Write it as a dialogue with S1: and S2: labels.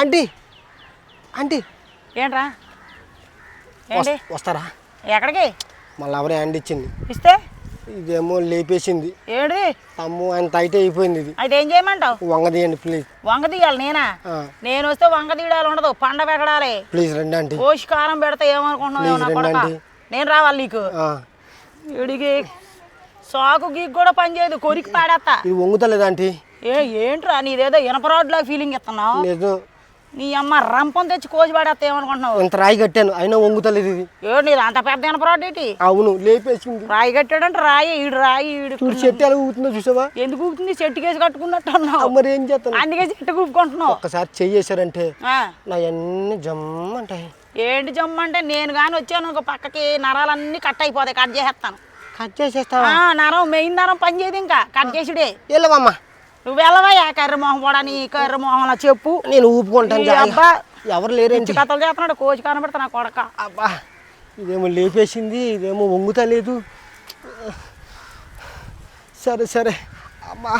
S1: Aunty aunty.
S2: ఏంట్రా? ఏంటి?
S1: వస్- వస్తారా?
S2: ఎక్కడికి?
S1: మళ్ళీ ఎవరే హ్యాండ్ ఇచ్చింది.
S2: ఇస్తే?
S1: ఇదేమో లేపేసింది.
S2: ఏడి
S1: అమ్మో ఆయన టైట్ అయిపోయింది ఇది.
S2: అయితే ఏం చేయమంటావు?
S1: వంగ తీయండి ప్లీజ్
S2: వంగ తీయాలి నేనా. నేను వస్తే వంగ తీయడాలు ఉండదు పండ పెగడాలి
S1: ప్లీజ్ రండి ఆంటీ.
S2: కోసి కారం పెడితే ఏమనుకుంటున్నావు. నేను రావాలి నీకు. ఇడికి సాకు గీక్ కూడా పనిచేయదు కొరికి పాడేస్తా
S1: ఇది వంగుతలేదు ఆంటీ?
S2: ఏ ఏంట్రా నీదేదో ఇనపరాడ్లా ఫీలింగ్ ఇస్తున్నావు?
S1: నిజం.
S2: నీ అమ్మ రంపం తెచ్చి కోసి పాడేస్తా ఏమనుకుంటున్నావు?
S1: ఇంత రాయి కట్టాను అయినా వంగుతలేదు ఇది.
S2: ఏడు నీది అంత పెద్ద ఇనపరాడ్ ఏంటి
S1: అవును లేపేసింది.
S2: రాయి కట్టాడంటే రాయి ఈడు రాయి ఈడు
S1: చూడు చెట్టు ఎలా ఊగుతుందో చూసావా?
S2: ఎందుకు ఊపుతుంది చెట్టు కేసి కట్టుకున్నట్టు అన్నావు.
S1: మరి ఏం చేస్తాను?
S2: అందుకే చెట్టు కూపుకుంటున్నావు.
S1: ఒక్కసారి చెయ్యేశారంటే
S2: ఆ,
S1: నా అన్ని జమ్మంటాయి.
S2: ఏంటి జమ్మంటే నేను కానీ వచ్చాను ఒక పక్కకి నరాలన్నీ కట్ అయిపోతాయి కట్ చేసేస్తాను.
S1: కట్ చేసేస్తావా?
S2: ఆ, నరం మెయిన్ నరం పని చేయదు ఇంకా. కట్ చేసుడే.
S1: వెళ్ళవమ్మా.
S2: నువ్వు వెళ్ళవయ్యా కర్ర మొహం కూడా నీ కర్ర మొహంలో చెప్పు.
S1: నేను ఊపుకుంటాను.
S2: అబ్బా
S1: ఎవరు లేరేంటి
S2: కథలు చేస్తున్నాడు కోచి కనబడతా నా కొడక.
S1: అబ్బా ఇదేమో లేపేసింది ఇదేమో వంగుతలేదు సరే సరే. అమ్మా.